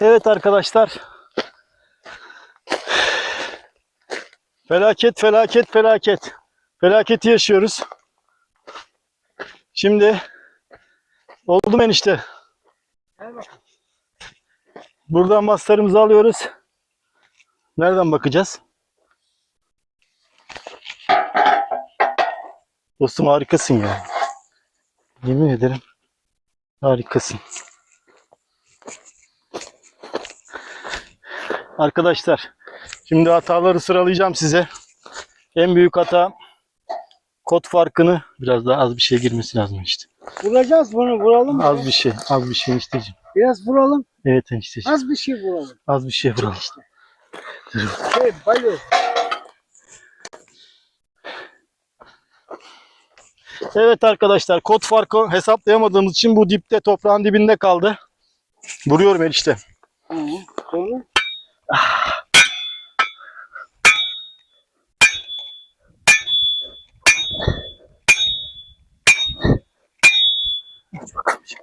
Evet arkadaşlar. Felaket felaket felaket. Felaketi yaşıyoruz. Şimdi oldu mu enişte? Buradan maslarımızı alıyoruz. Nereden bakacağız? Dostum harikasın ya. Yemin ederim harikasın. Arkadaşlar şimdi hataları sıralayacağım size. En büyük hata kod farkını biraz daha az bir şey girmesi lazım işte. Vuracağız bunu vuralım. Az bir şey, az bir şey enişteciğim. Biraz vuralım. Evet enişteciğim. Az bir şey vuralım. Az bir şey vuralım. Şey bayıl. Evet arkadaşlar kod farkı hesaplayamadığımız için bu dipte toprağın dibinde kaldı. Vuruyorum enişte. Hı hı. Sonra 我操可不行